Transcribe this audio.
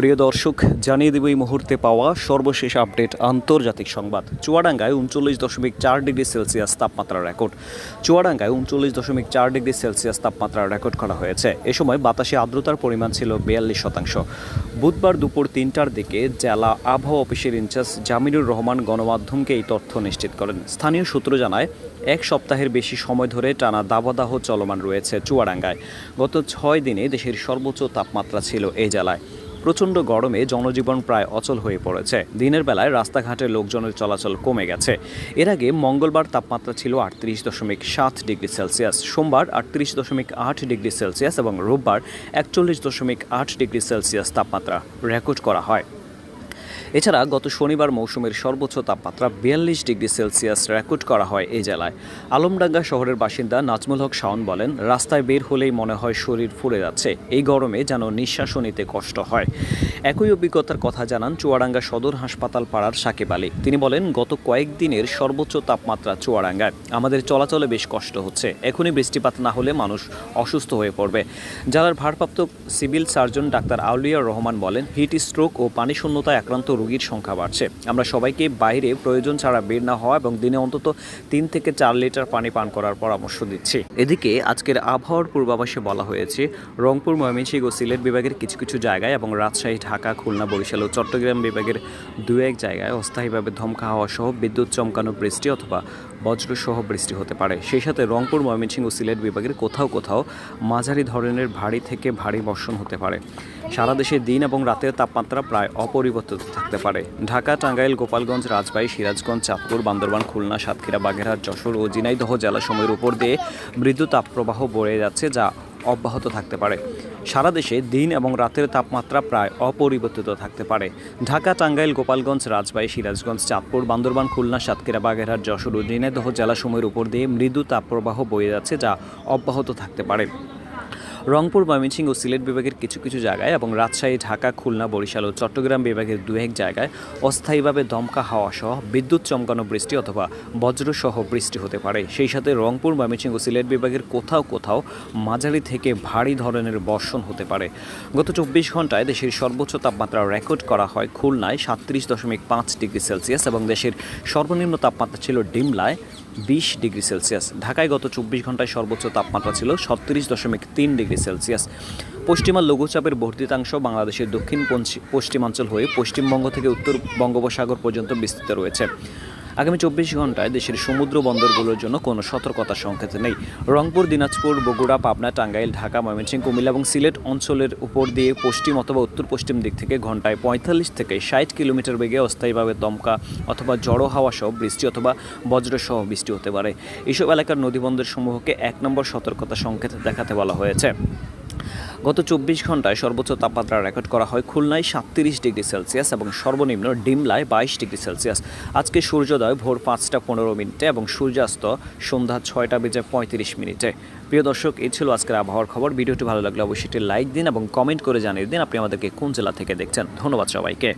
প্রিয় দর্শক, জানিয়ে দেব এই মুহূর্তে পাওয়া সর্বশেষ আপডেট আন্তর্জাতিক সংবাদ। চুয়াডাঙ্গায় উনচল্লিশ দশমিক চার ডিগ্রি সেলসিয়াস তাপমাত্রা রেকর্ড। চুয়াডাঙ্গায় উনচল্লিশ দশমিক চার ডিগ্রি সেলসিয়াস তাপমাত্রা রেকর্ড করা হয়েছে। এ সময় বাতাসে আর্দ্রতার পরিমাণ ছিল বিয়াল্লিশ শতাংশ। বুধবার দুপুর তিনটার দিকে জেলা আবহাওয়া অফিসের ইনচার্জ জামিনুর রহমান গণমাধ্যমকে এই তথ্য নিশ্চিত করেন। স্থানীয় সূত্র জানায়, এক সপ্তাহের বেশি সময় ধরে টানা দাবদাহ চলমান রয়েছে চুয়াডাঙ্গায়। গত ছয় দিনে দেশের সর্বোচ্চ তাপমাত্রা ছিল এই জেলায়। প্রচণ্ড গরমে জনজীবন প্রায় অচল হয়ে পড়েছে। দিনের বেলায় রাস্তাঘাটে লোকজনের চলাচল কমে গেছে। এর আগে মঙ্গলবার তাপমাত্রা ছিল আটত্রিশ দশমিক সাত ডিগ্রি সেলসিয়াস, সোমবার আটত্রিশ দশমিক আট ডিগ্রি সেলসিয়াস এবং রোববার একচল্লিশ দশমিক আট ডিগ্রি সেলসিয়াস তাপমাত্রা রেকর্ড করা হয়। এছাড়া গত শনিবার মৌসুমের সর্বোচ্চ তাপমাত্রা বিয়াল্লিশ ডিগ্রি সেলসিয়াস রেকর্ড করা হয় এই জেলায়। আলমডাঙ্গা শহরের বাসিন্দা নাজমুল হক শাওন বলেন, রাস্তায় বের হলেই মনে হয় শরীর ফুলে যাচ্ছে, এই গরমে যেন নিঃশ্বাসও নিতে কষ্ট হয়। একই অভিজ্ঞতার কথা জানান চুয়াডাঙ্গা সদর হাসপাতাল পাড়ার সাকিব আলী। তিনি বলেন, গত কয়েকদিনের সর্বোচ্চ তাপমাত্রা চুয়াডাঙ্গায়। আমাদের চলাচলে বেশ কষ্ট হচ্ছে, এখনই বৃষ্টিপাত না হলে মানুষ অসুস্থ হয়ে পড়বে। জেলার ভারপ্রাপ্ত সিভিল সার্জন ডাক্তার আউলিয়া রহমান বলেন, হিট স্ট্রোক ও পানি শূন্যতায় আক্রান্ত রোগীর সংখ্যা বাড়ছে। আমরা সবাইকে বাইরে প্রয়োজন ছাড়া বের না হওয়া এবং দিনে অন্তত তিন থেকে চার লিটার পানি পান করার পরামর্শ দিচ্ছি। এদিকে আজকের আবহাওয়ার পূর্বাভাসে বলা হয়েছে, রংপুর, ময়মনসিংহ ও সিলেট বিভাগের কিছু কিছু জায়গায় এবং রাজশাহী, ঢাকা, খুলনা, বরিশাল ও চট্টগ্রাম বিভাগের দু এক জায়গায় অস্থায়ীভাবে ধমকা হওয়া সহ বিদ্যুৎ চমকানো বৃষ্টি অথবা বজ্রসহ বৃষ্টি হতে পারে। সেই সাথে রংপুর, ময়মনসিংহ ও সিলেট বিভাগের কোথাও কোথাও মাঝারি ধরনের ভারী থেকে ভারী বর্ষণ হতে পারে। সারা দেশে দিন এবং রাতের তাপমাত্রা প্রায় অপরিবর্তিত থাকতে পারে। ঢাকা, টাঙ্গাইল, গোপালগঞ্জ, রাজবাড়ী, সিরাজগঞ্জ, চাঁদপুর, বান্দরবান, খুলনা, সাতক্ষীরা, বাগেরহাট, যশোর ও ঝিনাইদহ জেলাসমূহের উপর দিয়ে মৃদু তাপপ্রবাহ বয়ে যাচ্ছে, যা অব্যাহত থাকতে পারে। সারা দেশে দিন এবং রাতের তাপমাত্রা প্রায় অপরিবর্তিত থাকতে পারে। ঢাকা, টাঙ্গাইল, গোপালগঞ্জ, রাজবাড়ী, সিরাজগঞ্জ, চাঁদপুর, বান্দরবান, খুলনা, সাতক্ষীরা, বাগেরহাট, যশোর ও ঝিনাইদহ জেলাসমূহের উপর দিয়ে মৃদু তাপপ্রবাহ বয়ে যাচ্ছে যা অব্যাহত থাকতে পারে। রংপুর, ময়মনসিংহ ও সিলেট বিভাগের কিছু কিছু জায়গায় এবং রাজশাহী, ঢাকা, খুলনা, বরিশাল ও চট্টগ্রাম বিভাগের দু এক জায়গায় অস্থায়ীভাবে দমকা হাওয়া সহ বিদ্যুৎ চমকানো বৃষ্টি অথবা বজ্রসহ বৃষ্টি হতে পারে। সেই সাথে রংপুর, ময়মনসিংহ ও সিলেট বিভাগের কোথাও কোথাও মাঝারি থেকে ভারী ধরনের বর্ষণ হতে পারে। গত চব্বিশ ঘন্টায় দেশের সর্বোচ্চ তাপমাত্রা রেকর্ড করা হয় খুলনায় সাতত্রিশ দশমিক পাঁচ ডিগ্রি সেলসিয়াস এবং দেশের সর্বনিম্ন তাপমাত্রা ছিল ডিমলায় বিশ ডিগ্রি সেলসিয়াস। ঢাকায় গত চব্বিশ ঘন্টায় সর্বোচ্চ তাপমাত্রা ছিল সত্তিরিশ দশমিক তিন ডিগ্রি সেলসিয়াস। পশ্চিমা লঘুচাপের বর্ধিতাংশ বাংলাদেশের দক্ষিণ পশ্চিমাঞ্চল হয়ে পশ্চিমবঙ্গ থেকে উত্তর বঙ্গোপসাগর পর্যন্ত বিস্তৃত রয়েছে। আগামী চব্বিশ ঘন্টায় দেশের সমুদ্র বন্দরগুলোর জন্য কোনো সতর্কতা সংকেত নেই। রংপুর, দিনাজপুর, বগুড়া, পাবনা, টাঙ্গাইল, ঢাকা, ময়মনসিংহ, কুমিল্লা এবং সিলেট অঞ্চলের উপর দিয়ে পশ্চিম অথবা উত্তর পশ্চিম দিক থেকে ঘন্টায় পঁয়তাল্লিশ থেকে ষাট কিলোমিটার বেগে অস্থায়ীভাবে দমকা অথবা জড়ো হাওয়া সহ বৃষ্টি অথবা বজ্রসহ বৃষ্টি হতে পারে। এসব এলাকার নদীবন্দর সমূহকে এক নম্বর সতর্কতা সংকেত দেখাতে বলা হয়েছে। গত চব্বিশ ঘন্টায় সর্বোচ্চ তাপমাত্রা রেকর্ড করা হয় খুলনায় সাতত্রিশ ডিগ্রি সেলসিয়াস এবং সর্বনিম্ন ডিমলায় বাইশ ডিগ্রি সেলসিয়াস। আজকে সূর্যোদয় ভোর পাঁচটা পনেরো মিনিটে এবং সূর্যাস্ত সন্ধ্যা ছয়টা বেজে পঁয়ত্রিশ মিনিটে। প্রিয় দর্শক, এই ছিল আজকের আবহাওয়ার খবর। ভিডিওটি ভালো লাগলে অবশ্যই একটি লাইক দিন এবং কমেন্ট করে জানিয়ে দিন আপনি আমাদেরকে কোন জেলা থেকে দেখছেন। ধন্যবাদ সবাইকে।